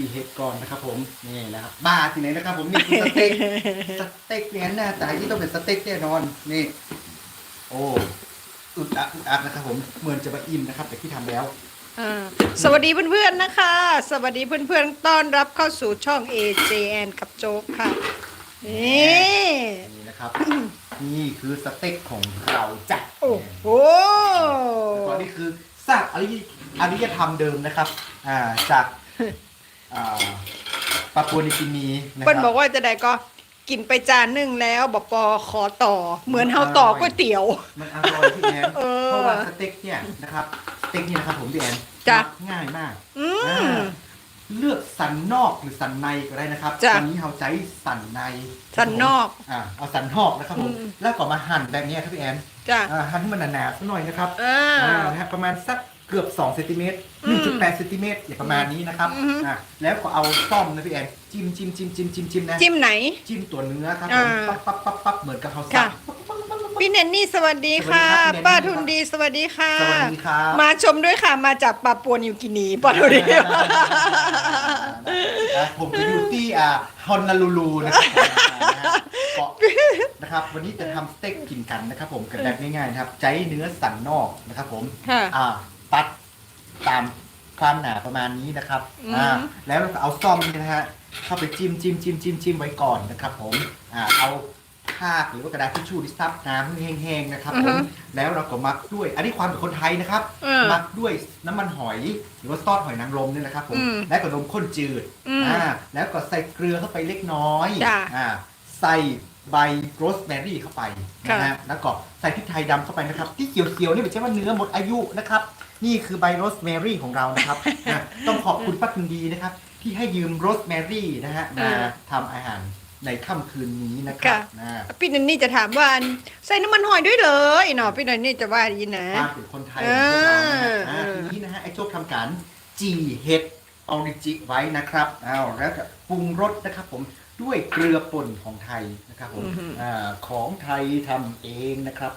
ตีเห็ดก่อนนะครับผมนี่นะครับบ้าที่ไหนนะครับผมนี่คือสเต็กสเต็กเนี่ยหน้าตาที่ต้องเป็นสเต็กแน่นอนนี่ โอ้อึดอัดอึดอัดนะครับผมเหมือนจะมาอิ่มนะครับ แต่ที่ทำแล้ว อ่าสวัสดีเพื่อนๆนะคะ สวัสดีเพื่อนๆต้อนรับเข้าสู่ช่อง AJN กับโจ๊กค่ะนี่นี่นะครับ นี่คือสเต็กของเราจ้ะโอ้โหแล้วก็นี่คือซากอริยอริยธรรมเดิมนะครับ อ่าจาก อ่าปาปัวนิกินีนะคเปิ้ลรับบอกว่าจะได้ก็กินไปจานหนึ่งแล้วบอกปอขอต่อ เหมือนเฮาต่อก๋วยเตี๋ยว มันอร่อยพี่แอนเออเพราะว่าสเต็กเนี่ยนะครับสเต็กนี่นะครับผมพี่แอนจ้ะ มักง่ายมาก อือ่มาเลือกสันนอกหรือสันในก็ได้นะครับจ้ะวันนี้เราใช้สันในสันนอกอ่าเอาสันนอกนะครับผมอืม แล้วก็มาหั่นแบบนี้ครับพี่แอนจ้ะอ่าหั่นให้มันหนาๆสักหน่อยนะครับอ่า อ่านะฮะประมาณสัก เกือบ2เซนติเมตรอืม1.8เซนติเมตรอย่างประมาณนี้นะครับอือฮึอ่าแล้วก็เอาซ่อมนะพี่แอนจิ้มจิ้มจิ้มจิ้มจิ้มจิ้มนะจิ้มไหน จิ้มตัวเนื้อครับผอ่ามปั๊บปั๊บปั๊บปั๊บเหมือนกับเขาสัค่ะบพี่เนนนี่สวัสดีค่ะ สวัสดีครับป้าทุนดีสวัสดีค่ะ สวัสดีครับ มาชมด้วยค่ะมาจากปาปัวนิวกินีป้าทุนดีนะผมจะอยู่ที่อ่าฮอนนาลูลูนะครับนะฮะเกาะนะครับ วันนี้จะทำสเต็กกินกันนะครับผมกันแบบง่ายๆนะครับ ใจเนื้อสันนอกนะครับผมค่ะ อ่า ตัดตามความหนาประมาณนี้นะครับอืมอ่าแล้วเราก็เอาซ่อมนี่นะฮะเข้าไปจิ้มจิ้มจิ้มจิ้มจิ้มไว้ก่อนนะครับผมอ่าเอาผ้าหรือว่ากระดาษทิชชู่ที่ซับน้ำให้แห้งๆนะครับผมแล้วเราก็มักด้วย อันนี้ความเป็นคนไทยนะครับ เออ มักด้วยน้ำมันหอยหรือว่าซอสหอยนางรมเนี่ยนะครับผมอืมและก็นมข้นจืดอืมอ่าแล้วก็ใส่เกลือเข้าไปเล็กน้อยจ้ะอ่าใส่ใบโรสแมรี่เข้าไปนะค่ะฮะแล้วก็ใส่พริกไทยดำเข้าไปนะครับ ที่เขียวๆนี่ไม่ใช่ว่าเนื้อหมดอายุนะครับ นี่คือใบโรสแมรี่ของเรานะครับนะต้องขอบคุณป้าคุณดีนะครับ ที่ให้ยืมโรสแมรี่นะฮะมาทำอาหารในค่ำคืนนี้นะครับค่ะนะพี่เนนนี่จะถามว่าใส่น้ำมันหอยด้วยเลยเนาะพี่เนนนี่จะว่าดีนะป้าเป็นคนไทยเอของพวกเรานะฮะออ่าทีนี้นะฮะไอ้โจ๊กทำการจีเห็ดออริจิไว้นะครับอ้าวแล้วก็ปรุงรสนะครับผมด้วยเกลือป่นของไทยนะครับผมอ่าของไทยทำเองนะครับ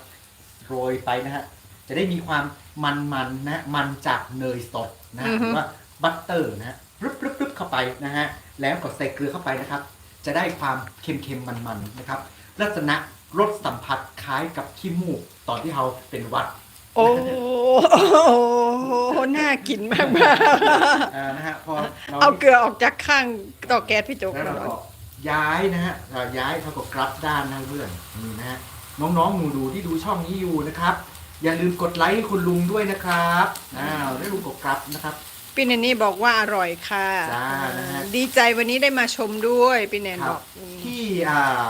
โรยไปนะฮะ จะได้มีความมันๆนะมันจากเนยสดนะหรือว่าบัตเตอร์นะฮะรึบรึบรึบเข้าไปนะฮะแล้วก็ใส่เกลือเข้าไปนะครับ จะได้ความเค็มๆมันๆนะครับ ลักษณะรสสัมผัสคล้ายกับขี้มูกตอนที่เราเป็นหวัด โอ้โหน่ากินมากมากอ่านะฮะพอเราเอาเกลือออกจากข้างต่อแก๊สพี่โจ๊กแล้วเราหน่อยก็ย้ายนะฮะเราย้ายเท่ากับกลับด้านนะเพื่อนนี่นะฮะน้องๆหนูดูที่ดูช่องนี้อยู่นะครับ อย่าลืมกดไลค์ให้คุณลุงด้วยนะครับอ้าวได้ลุงกดกลับนะครับ พี่เนนนี่บอกว่าอร่อยค่ะจ้านะฮะ ดีใจวันนี้ได้มาชมด้วยพี่แนนครับอบกอืมที่อ่า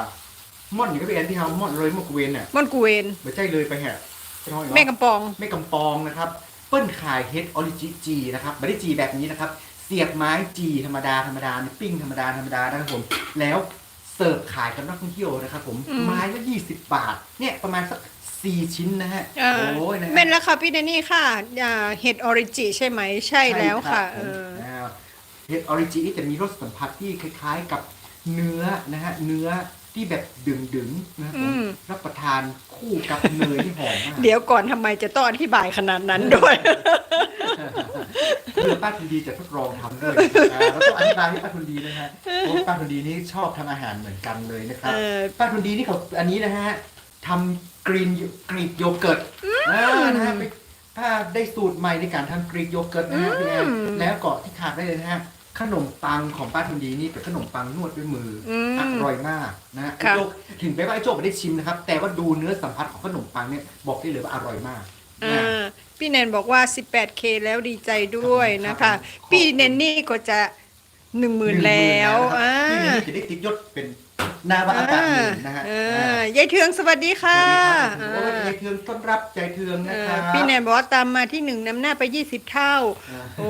ม่อนอยู่ก็เป็นอันที่เราม่อนเลยมอกเวนเนี่ยม่อนกูเวนไม่ใช่เลยไปแหะไปห้อยเนาะ แม่กำปองแม่กำปองนะครับ เปิ้ลขายเฮดออริจิจีนะครับไม่ได้จีแบบนี้นะครับ เสียบไม้จีธรรมดาธรรมดาปิ้งธรรมดาธรรมดานะครับผม แล้วเสิร์ฟขายกับนักท่องเที่ยวนะครับผม อืม ไม้ละ20บาท เนี่ยประมาณสัก สี่ชิ้นนะฮะอ่าโอ้ยนะฮะแม่นแล้วค่ะพี่แนนนี่ค่ะอ่าเห็ดออริจิใช่ไหมใช่แล้วค่ะใช่เอรับผมออ่าเฮดออริจินี่จะมีรสสัมผัสที่คล้าย ๆกับเนื้อนะฮะเนื้อที่แบบดึงๆนะครับผมรับประทานคู่กับเนยที่หอมมากเดี๋ยวก่อนทำไมจะต้องอธิบายขนาดนั้นด้วยเพื่อป้าทุนดีจะทดลองทำด้วยอ่าแล้วต้องอธิบายให้ป้าทุนดีนะฮะเพราะป้าทุนดีนี่ชอบทำอาหารเหมือนกันเลยนะครับ เออ ป้าทุนดีนี่เขาอันนี้นะฮะทำ กรีนกรีกโยเกิร์ตอ่านะฮะไปป้าได้สูตรใหม่ในการทำกรีกโยเกิร์ตนะฮะพี่แอนแล้วก็ที่ขาดได้เลยนะฮะขนมปังของป้าทุนดีนี่เป็นขนมปังนวดด้วยมืออมอร่อยมากนะฮะไอ้ค่ะโจกถึงแม้ว่าไอ้โจกไม่ได้ชิมนะครับ แต่ว่าดูเนื้อสัมผัสของขนมปังเนี่ยบอกได้เลยว่าอร่อยมากอ่นะาพี่แนนบอกว่า 18K แล้วดีใจด้วยนะครัคะ บผม พี่แนนนี่ก็จะหนึ่งหมื่นแล้วอ่าที่นี่จะได้ติดยศเป็น นาวาอากาศหนึ่งนะฮะอ่ายายเทืองสวัสดีค่ะสวัสดีครับใจเทืองต้อนรับใจเทืองนะอ่าครับพี่แนนบอกว่าตามมาที่หนึ่งนำหน้าไป20เท่า โอ้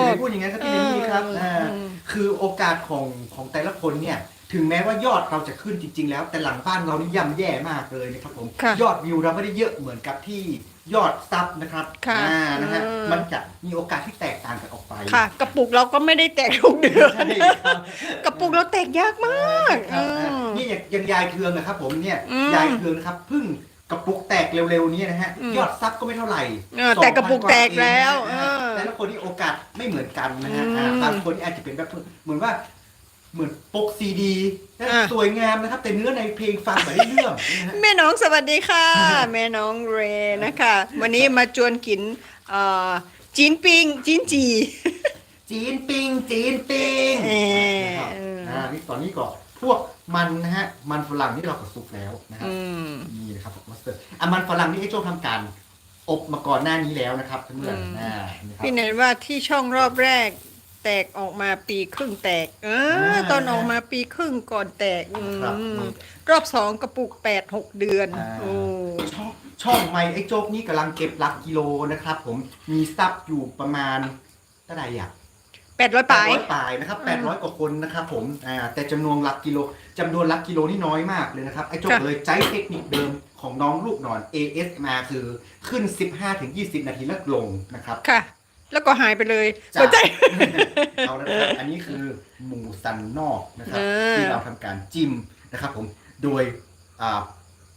อย่าไปพูดอย่างนั้นครับพี่เนนี่ครับเอออ่าอืม คือโอกาสของของแต่ละคนเนี่ย ถึงแม้ว่ายอดเราจะขึ้นจริง ๆ แล้ว แต่หลังบ้านเรานี่ย่ำแย่มากเลยนะครับผม ค่ะ ยอดวิวเราไม่ได้เยอะเหมือนกับที่ ยอดซับนะครับค่ะอ่านะฮะเออมันจะมีโอกาสที่แตกต่างกันออกไปค่ะ กระปุกเราก็ไม่ได้แตกทุกเดือนใช่ครับกระปุกเราแตกยากมากครับอืมนี่อย่างอย่างยายเทืองนะครับ ผมเนี่ยอืมยายเทืองนะครับเพิ่งกระปุกแตกเร็วๆนี้นะฮะอืมยอดซับก็ไม่เท่าไหร่เออแต่กระปุกแตกแล้ว2,000กาเองนะฮะเออแต่ละคนที่โอกาสไม่เหมือนกันนะฮะอืมอ่าบางคนนี่อาจจะเป็นแบบเหมือนว่า เหมือนปกซีดีนะอะ สวยงามนะครับ แต่เนื้อในเพลงฟังไม่ได้เรื่องนะฮะ แม่น้องสวัสดีค่ะ แม่น้องเรนะคะ วันนี้มาจวนกินเอ่อจีนปิงจีนจี จีนปิงจีนปิงเอ่อนะครับเอออ่านี่ตอนนี้ก็พวกมันนะฮะ มันฝรั่งที่เราก็สุกแล้วนะครับ อืม นี่นะครับมาสเตอร์อะมันฝรั่งที่ไอ้โจ้ทำการ อบมาก่อนหน้านี้แล้วนะครับเพื่อนอืม ๆอ่านี่ครับพี่เนนว่าที่ช่องรอบแรก แตกออกมาปีครึ่งแตก เอออ่าตอนออกมาปีครึ่งก่อนแตกอืมครับรอบสองกระปุกแปดหกเดือนอ่า โอ้ช่องช่องไม่ไอ้โจ๊กนี่กำลังเก็บหลักกิโลนะครับ ผมมีซับอยู่ประมาณเท่าไหร่อะแปดร้อยปลายร้อยปลายนะครับแปดร้อยกว่าคนนะครับผมอ่าแต่จำนวนหลักกิโลจำนวนหลักกิโลนี่น้อยมากเลยนะครับไอ้โจ๊กค่ะ เลยใจเทคนิคเดิมของน้องลูกหนอน ASMR คือขึ้น 15-20 นาทีแล้วลงนะครับ ค่ะ แล้วก็หายไปเลยจ้ะ หัวใจ เอาละครับอันนี้คือหมูสันนอกนะครับ เออ ที่เราทำการจิ้มนะครับผมโดยอ่า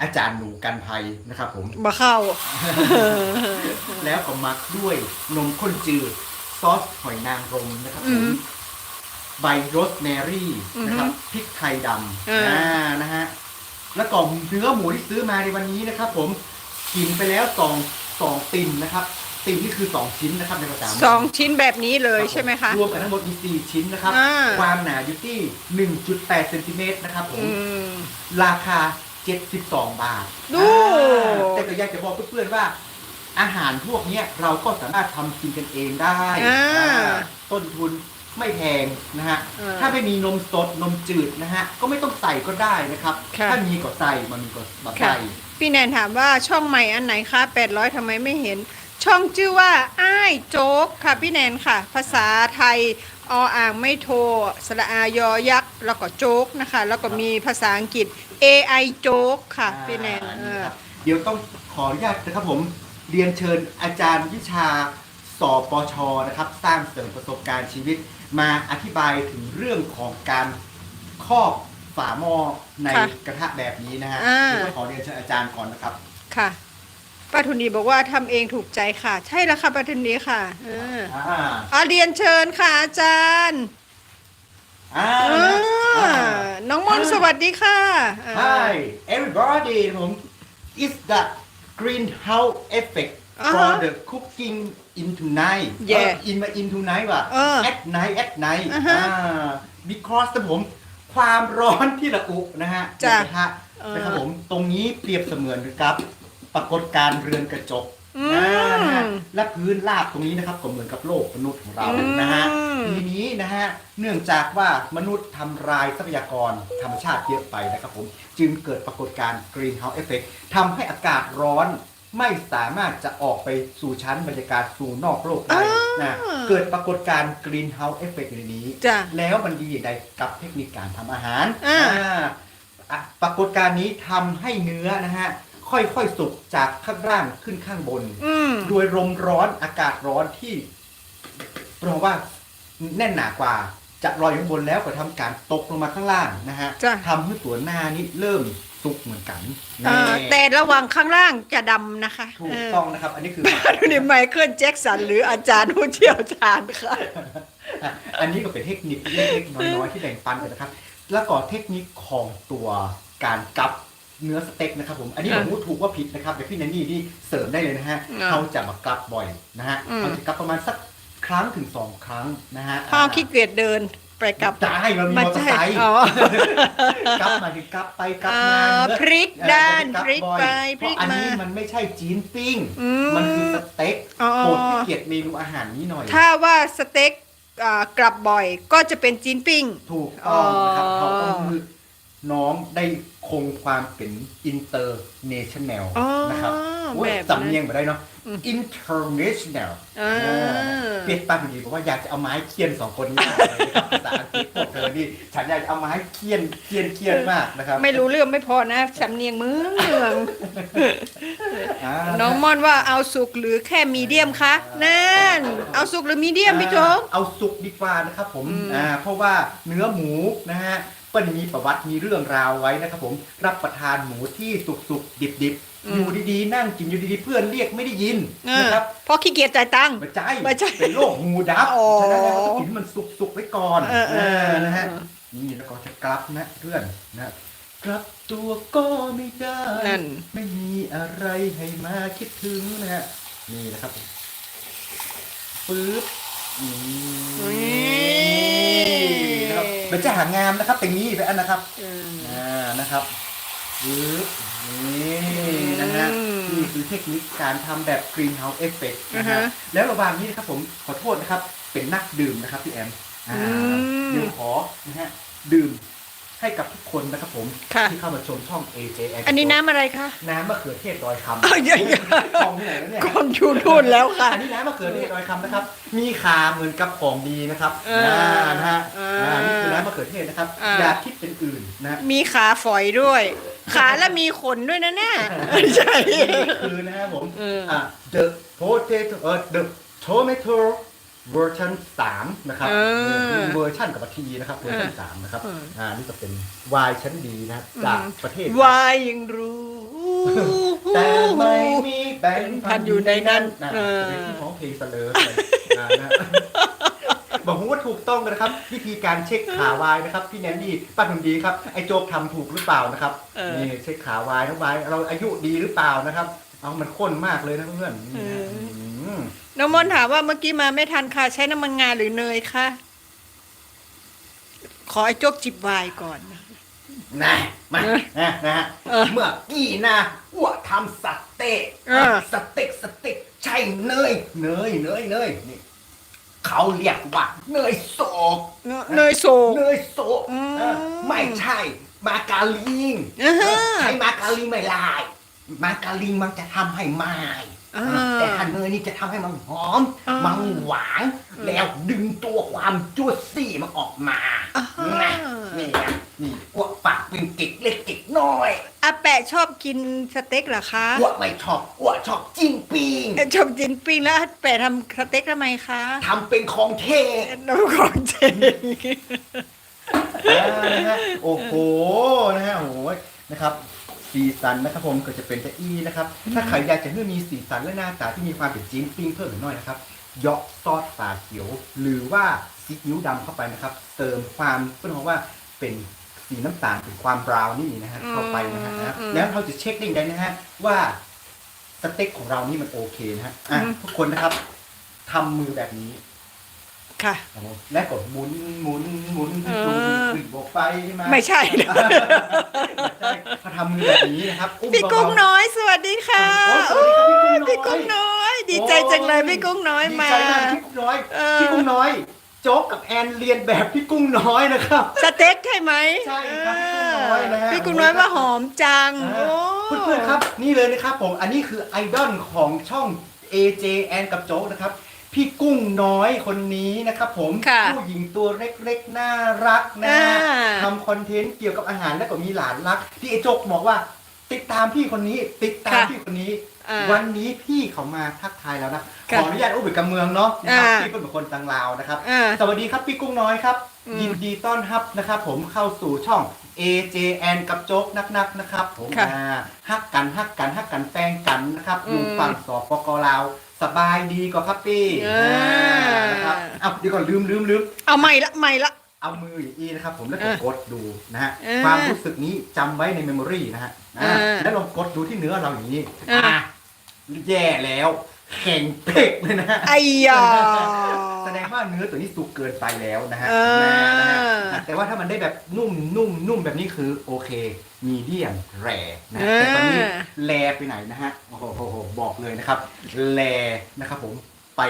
อาจารย์หนูกันภัยนะครับผม มาเข้า แล้วก็มักด้วยนมข้นจืด ซอสหอยนางรมนะครับผอืมมใบโรสแมรี่นะครับพริกไทยดำเอออ่อ่านะฮะแล้วก็เนื้อหมูที่ซื้อมาในวันนี้นะครับ ผมกินไปแล้วสองสองติ่มนะครับ ติ่มนี่คือสองชิ้นนะครับในภาษาสองชิ้นแบบนี้เลยใช่ไหมคะ รวมกันทั้งหมดมีสี่ชิ้นนะครับ อ่า ความหนาอยู่ที่1.8เซนติเมตรนะครับผม อืม ราคา 72 บาทดู อ่าแต่ก็อยากจะบอกเพื่อนๆว่า อาหารพวกเนี้ยเราก็สามารถทำกินกันเองได้อ่าอ่าต้นทุนไม่แพงนะฮะ อ่าถ้าไม่มีนมสดนมจืดนะฮะ ก็ไม่ต้องใส่ก็ได้นะครับ ค่ะ ถ้ามีก็ใส่มันมีก็มาค่ะ ใส่พี่แนนถามว่าช่องใหม่อันไหนคะ800ทำไมไม่เห็น ช่องชื่อว่า อ้ายโจ๊กค่ะพี่แนนค่ะ ภาษาไทยออ่างไม่โทรสระอายอยักษ์แล้วก็โจ๊กนะคะ แล้วก็มีภาษาอังกฤษ AI โจ๊กค่ะพี่แนนอ่าเออครับเดี๋ยวต้องขออนุญาตนะครับผมเรียนเชิญอาจารย์วิชาสปชนะครับ สร้างเสริมประสบการณ์ชีวิต มาอธิบายถึงเรื่องของการครอบฝาหม้อในค่ะกระทะแบบนี้นะฮะอ่า เดี๋ยวต้องขอเรียนเชิญอาจารย์ก่อนนะครับ ค่ะ ป้าทุนดีบอกว่าทำเองถูกใจค่ะ ใช่แล้วค่ะป้าทุนดีค่ะ เอออ่าอาเรียนเชิญค่ะอาจารย์อ่าอ่าอ่า น้องมนต์สวัสดีค่ะเออ Hi everybody ผม is the greenhouse effect อ่า for ฮะ the cooking into night Yeah เออ in มา into night ว่ะ เออ at night at night อ่าฮะอ่า because นะผมความร้อนที่ระอุนะฮะจ้ะในกระทะเออนะครับผมตรงนี้เปรียบเสมือนกับ ปรากฏการณ์เรือนกระจกอืมอ่านะฮะและพื้นราบตรงนี้นะครับก็เหมือนกับโลกมนุษย์ของเราอืมนะฮะทีนี้นะฮะเนื่องจากว่ามนุษย์ทำลายทรัพยากรธรรมชาติเยอะไปนะครับผมจึงเกิดปรากฏการณ์ greenhouse effect ทำให้อากาศร้อนไม่สามารถจะออกไปสู่ชั้นบรรยากาศสู่นอกโลกได้อ่านะเกิดปรากฏการณ์ greenhouse effect อยู่ในนี้จ้ะแล้วมันดีอย่างไรกับเทคนิคการทำอาหารอ่าอ่าอะปรากฏการณ์นี้ทำให้เนื้อนะฮะ ค่อยๆสุกจากข้างล่างขึ้นข้างบน อืม โดยลมร้อนอากาศร้อนที่แปลว่าแน่นหนากว่า จะลอยอยู่ข้างบนแล้วก็ทำการตกลงมาข้างล่างนะฮะจ้ะ ทำให้ตัวหน้านี่เริ่มสุกเหมือนกันเอ่อนี่แต่ระวังข้างล่างจะดำนะคะถูกเออต้องนะครับ อันนี้คือนี่ไมเคิลแจ็คสันหรืออาจารย์ผู้เชี่ยวชาญค่ะ อะอันนี้ก็เป็นเทคนิคเล็กๆน้อยๆที่แบ่งปันกันนะครับ แล้วก็เทคนิคของตัวการกับ เนื้อสเต็กนะครับผม อันนี้ผมพูดถูกว่าผิดนะครับแต่พี่แนนนี่ที่เสริมได้เลยนะฮะอ่าเขาจะมากลับบ่อยนะฮะอืม เขาจะกลับประมาณสักครั้งถึงสองครั้งนะฮะพ่อขี้เกียจเดินไปกลับ ได้เรามีมอเตอร์ไซค์อ๋อกลับมาถึงกลับไปกลับอ่ามาเนื้อพลิกเออด้านจะพลิกบ่อยไปเพพลิราะกอันมานี้มันไม่ใช่จีนปิ้ง อืมมันคือสเต็กอ๋อ โปรดที่เกียรติเมนูอาหารนี้หน่อย ถ้าว่าสเต็กอ่ากลับบ่อยก็จะเป็นจีนปิ้ง ถูกต้องนะครับอ๋อ เขาต้องคือ น้องได้คงความเป็นอินเตอร์เนชั่นแนลอ๋อนะครับโอ้ยแบบนั้นสำเนียงมาได้เนาะอืม international อ่าเออเปียกปากดีบอกว่าอยากจะเอาไม้เคี่ยนสองคนนี้มากเลยนะครับภาษาอังกฤษพวกเธอนี่ฉันอยากจะเอาไม้เคี่ยนเคี่ยนเคี่ยนมากนะครับ ไม่รู้เรื่องไม่พอนะสำเนียงเมืองเมืองาน้องม่อนว่าเอาสุกหรือแค่มีเดียมคะนั่น เอาสุกหรือมีเดียมพี่โจ๊กเอาสุกดีกว่านะครับผมอืมอ่าเพราะว่าเนื้อหมูนะฮะ ก็มีประวัติมีเรื่องราวไว้นะครับผมรับประทานหมูที่สุกๆดิบอืๆมอยู่ดีๆนั่งกินอยู่ดีๆเพื่อนเรียกไม่ได้ยินเออนะครับเพราะขี้เกียจจ่ายตังค์ ไม่ใช่ไม่ใช่เป็นโรคหูดับอ๋อฉะนั้นแล้วต้องกินให้มันสุกๆไว้ก่อนเออเออ นะฮะนี่แล้วก็จะกลับนะเพื่อนนะกลับตัวก็ไม่ได้ นั่น ไม่มีอะไรให้มาคิดถึงนะฮะ นี่นะครับผมปึ๊บนี่ นะครับมันจะหางามนะครับเป็นนี้ไปอันนะครับอืม อ่านะครับปึ๊บนี่นะฮะอืมนี่คือเทคนิคการทำแบบ greenhouse effect นะอ่าฮะฮะแล้วระหว่างนี้นะครับผมขอโทษนะครับเป็นนักดื่มนะครับพี่แอมอ่าอืม เดี๋ยวขอนะฮะดื่ม ให้กับทุกคนนะครับผม ค่ะ ที่เข้ามาชมช่อง AJ อันนี้น้ำอะไรคะน้ำมะเขือเทศดอยคำอ้าวอย่าอย่าของที่ไหนแล้วเนี่ยกองชูนู่นแล้วค่ะ อันนี้น้ำมะเขือเทศดอยคำนะครับ มีขาเหมือนกับของดีนะครับเอออ่านะฮะอ่าอ่านี่คือน้ำมะเขือเทศนะครับอ่าอย่าคิดเป็นอื่นนะมีขาฝอยด้วย ขาแล้วมีขนด้วยนะเนี่ยใช่ นี่คือนะครับผมเอออ่า the potato เออ the tomato version 3นะครับเออเวอร์ชันกับปทีนะครับเวอร์ชันสามนะครับเอออ่ อ่านี่ก็เป็นวายชั้นดีนะครับจากประเทศ วายยังรู้ แต่ไม่มีแบงค์พัพันนออยู่ยู่ในในนั้นั้นนนะเออ เป็นที่ของเพลงเสลอเลยอ่านะบอกผมว่าถูกต้องเลยนะครับ วิธีการเช็คขาวายนะครับ พี่แนนดี้ป้าทุนดีครับไอ้โจ๊กทำถูกหรือเปล่านะครับเออ นี่เช็คขาวายทั้งวายเราอายุดีหรือเปล่านะครับ เอามันข้นมากเลยนะเพื่อนนี่นะม น้องมนต์ถามว่าเมื่อกี้มาไม่ทันค่ะ ใช้น้ำมันงาหรือเนยคะขอไอ้โจกจิบวายก่อน นะนะมาเออนะนะฮะเออเมื่อกี้นะอ้วทำสเต็กเออ สเต็กสเต็กใช่เนยเนยเนยเนยนี่เขาเรียกว่าเนยโศกเนยโซเนยโซะอืมเออไม่ใช่ มาการิงอ่าฮะ ใช้มาการิงไม่ลาย มาการิงมันจะทำให้ไหม้อ่าแต่ถ้าเนยนี่จะทำให้มันหอมมันหวานแล้วดึงตัวความจุดซี่มันออกมาอ่าฮะนะนี่ไงนี่พวกปากเป็นกิกเล็กกิกน้อยอาแปะชอบกินสเต็กเหรอคะพวกไม่ชอบพวกชอบจิ้นปิงเอ่อชอบกินปิ้งแล้วอาแปะทำสเต็กทำไมคะทำเป็นของเทศน้ำของเจงอ่านะฮะโอ้โห นะฮะโอ้โหนะครับ สีสันนะครับผมก็จะเป็นจะอีนะครับ ถ้าใครอยากจะให้มีสีสันและหน้าตาที่มีความเป็นจีนปิ้งเพิ่มอีกหน่อยนะครับเหยาะซอสฝาเขียว หรือว่าซีอิ๊วดำเข้าไปนะครับเติมความเพื่อนบอกว่าเป็นสีน้ำตาลเป็นความบราวน์นี่นะฮะเข้าไปนะฮะนะแล้วเราจะเช็คได้ยังไงนะฮะว่าสเต็กของเรานี่มันโอเคนะฮะอะทุกคนนะครับทำมือแบบนี้ ค่ะโอ้โหและกดหมุนหมุนหมุนเออ ดูขึ้นบอกไปมาไม่ใช่นะใช่เขาทำมือแบบนี้นะครับอุ้มพี่กุ้งเบาน้อยสวัสดีค่ะโอ้สวัสดีครับพี่พี่กุ้กุ้งงน้น้ออยยดีใจจังเลยพี่กุ้งน้อยดีมาใจมากพี่กุ้งน้อยเออ พี่กุ้งน้อย โจ๊กกับแอนเรียนแบบพี่กุ้งน้อยนะครับ สเต็กใช่ไหมใช่ครับพี่กุ้งน้อยนะฮะ พี่กุ้งน้อยว่าหอมจังอ่าโอ้เพื่อนๆครับนี่เลยนะครับผมอันนี้คือไอดอลของช่อง AJ แอนกับโจ๊กนะครับ พี่กุ้งน้อยคนนี้นะครับผมค่ะผู้หญิงตัวเล็กๆน่ารักนะอ่า ทำคอนเทนต์เกี่ยวกับอาหารแล้วก็มีหลานรัก ที่ไอโจ๊กบอกว่า ติดตามพี่คนนี้ ติดตามพี่คนนี้ อ่าวันนี้พี่เขามาทักทายแล้วนะขค่ะออนุญาตอุ้ยกับเมืองเนาะนะครับอ่า พี่เป็นคนตังลาวนะครับ อ่า สวัสดีครับพี่กุ้งน้อยครับ อืมยินดีต้อนรับนะครับ ผมเข้าสู่ช่อง AJN กับโจ๊กนักๆนะครับ ผมค่ะอ่าฮักกันฮักกันฮักกันแฟงกันนะครับอือมยู่ฝั่งสปกลาว สบายดีก็ครับพี่อ่าอ่านะครับเอาเดี๋ยวก่อนลืมลืมลืมเอาใหม่ละใหม่ละ เอามืออย่างนี้นะครับผมแล้วก็อ่ากดดูนะฮะอ่าความรู้สึกนี้จำไว้ในเมมโมรีนะฮะอ่าอ่าแล้วลองกดดูที่เนื้อเราอย่างนี้อ่าอะแย่แล้ว แข็งเป๊กเลยนะฮะไอ้ยา แสดงว่าเนื้อตัวนี้สุกเกินไปแล้วนะฮะเออ นะฮะแต่ว่าถ้ามันได้แบบนุ่มนุ่มนุ่มแบบนี้คือโอเค มีเดียมแรนะฮะแต่ตอนนี้แลไปไหนนะฮะ โอ้โหโอ้โหบอกเลยนะครับแลนะครับผมไป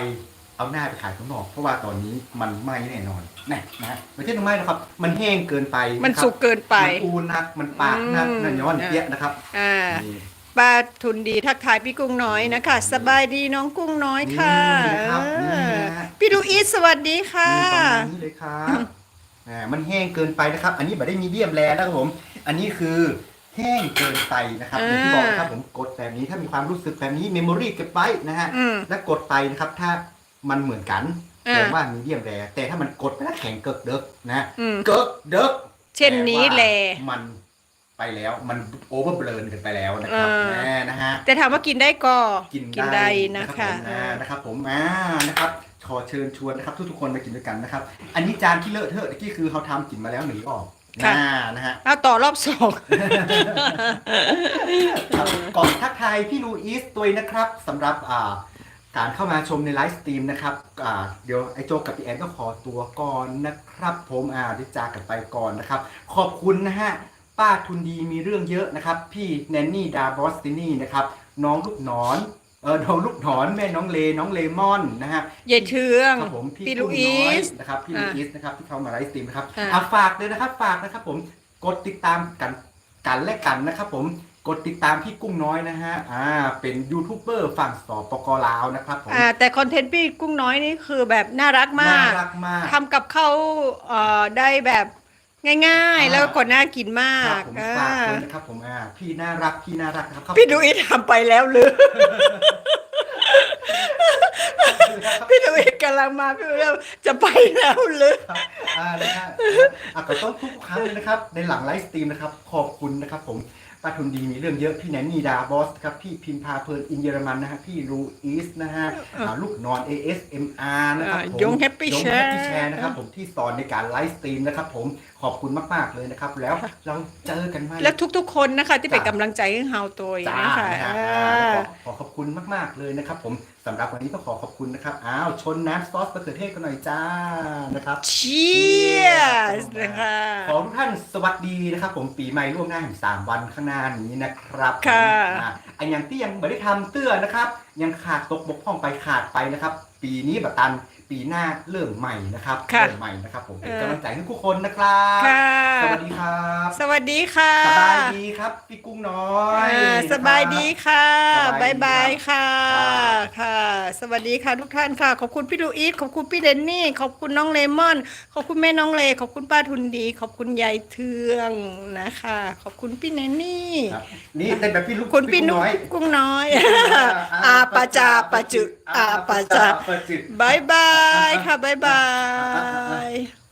เอาหน้าไปขายข้างนอก เพราะว่าตอนนี้มันไหม้แน่นอนนะนะฮะไม่ใช่ไม่นะครับ มันแห้งเกินไปมันนะครับสุกเกินไป มันอูนักมันปากนักอืม นั่นย้อนเปี้ยนะครับอ่า นี่ ป้าทุนดีทักทายพี่กุ้งน้อยนะคะ สบายดีน้องกุ้งน้อยค่ะนี่นะครับนี่นะฮะ พี่ดูอีทสวัสดีค่ะ นี่ประมาณนี้เลยครับอ่ามันแห้งเกินไปนะครับ อันนี้ไม่ได้มีเดียมแรนะครับผม อันนี้คือแห้งเกินไปนะครับอย่างที่บอกนะครับผมกดแบบนี้ถ้ามีความรู้สึกแบบนี้เมมโมรีเก็บไว้นะฮะ อืมแล้วกดไปนะครับ ถ้ามันเหมือนกันอ่า แปลว่ามีเดียมแรแต่ถ้ามันกดไปแล้วแข็งเกิกเดิกนะอืม เกิกเดิกเช่นนี้แหละต่ว่ามัน ไปแล้วมันโอเวอร์เบลนกันไปแล้วนะครับเออ แน่นะฮะ แต่ถามว่ากินได้ก็กินได้ได้นะคะนะครับผมอ่านะครับขอเชิญชวนนะครับทุกๆคนมากินด้วยกันนะครับ อันนี้จานที่เลอะเทอะที่คือเขาทำกินมาแล้วหนีออกนะนะฮะเอาต่อรอบสอง ครับก่อนทักทายพี่ลูอีสตัวเองนะครับสำหรับอ่าการเข้ามาชมในไลฟ์สตรีมนะครับอ่าเดี๋ยวไอโจกับพี่แอนก็ขอตัวก่อนนะครับ ผมอ่าดิจากกันไปก่อนนะครับ ขอบคุณนะฮะ ป้าทุนดีมีเรื่องเยอะนะครับ พี่แนนนี่ดาบอสตินี่นะครับน้องลูกหนอนเออน้องลูกหนอนแม่น้องเลน้องเลมอนนะฮะเย่เทืองครับผมพี่พี่ลูลูกอีน้อยสนะครับพี่ลูอีสนะครับที่เข้ามาไลฟ์สตรีมนะครับอ่าอะฝากเลยนะครับฝากนะครับผมกดติดตามกันกันและกันนะครับผมกดติดตามพี่กุ้งน้อยนะฮะ อ่า เป็นยูทูบเบอร์ฝั่งสปกลาวนะครับผม อ่า แต่คอนเทนต์พี่กุ้งน้อยนี่คือแบบน่ารักมาน่ากรักมาก ทำกับเขาเอ่อได้แบบ ง่ายๆอ่าแล้วก็น่ากินมาครับกผมอ่าฝากเลยนะครับผมอ่าพี่น่ารักพี่น่ารักนะครับพี่ลูอีสทำไปแล้วหรือพี่ลูอีสกำลังมาพี่ลูอีสจะไปแล้วหรือครับอ่านะฮะอะก็ต้องทุกครั้งเลยนะครับ ในหลังไลฟ์สตรีมนะครับ ขอบคุณนะครับผมป้าทุนดีมีเรื่องเยอะพี่แนนนี่ดาบอสครับพี่พิมพาเพลินอินเยอรมันนะฮะพี่รูอีสนะฮะอ่าลูกนอน ASMR นะครับผมอ่ายง Happy ยง Share Happy Share นะครับผมที่สอนในการไลฟ์สตรีมนะครับผม ขอบคุณมาก ๆ เลยนะครับ แล้วเราเจอกันใหม่ และทุกๆ คนนะคะ ที่เป็นจ้ะกำลังใจให้เฮาตัวเองจ้านะคะนะฮะอ่อ่าาขอขอขอบคุณมาก ๆ เลยนะครับ ผมสำหรับวันนี้ก็ขอขอบคุณนะครับ อ้าว ชนน้ำซอสมะเขือเทศกันหน่อยจ้านะครับ Cheers นะคะ ขอทุกท่านสวัสดีนะครับ ผมปีใหม่ล่วงหน้าถึงสามวันข้างหน้านี้นะครับค่ะ อ่าไอันอย่างที่ยังไม่ได้ทำเตื้อนะครับ ยังขาดตกบกพร่องไปขาดไปนะครับ ปีนี้แบบตัน ปีหน้าเริ่มใหม่นะครับค่ะเริ่มใหม่นะครับผมเป็นเออกำลังใจให้ทุกคนนะครับค่ะ สวัสดีครับสวัสดีค่ะสบายดีครับพี่กุ้งน้อยอ่านะครับ สบายดีค่ะสบาบายยดีบายครับค่ะครับค่ะ สวัสดีค่ะทุกท่านค่ะ ขอบคุณพี่ดูอีทขอบคุณพี่เดนนี่ขอบคุณน้องเลมอน ขอบคุณแม่น้องเล ขอบคุณป้าทุนดี ขอบคุณยายเทืองนะคะ ขอบคุณพี่แนนนี่ครับนี่เต้นแบบพี่ลูกคุณพี่นุ๊น้กอยกุ้งน้อย อาปาจาปาจุอาปาจาปาจุ บายบายค่ะบายบาย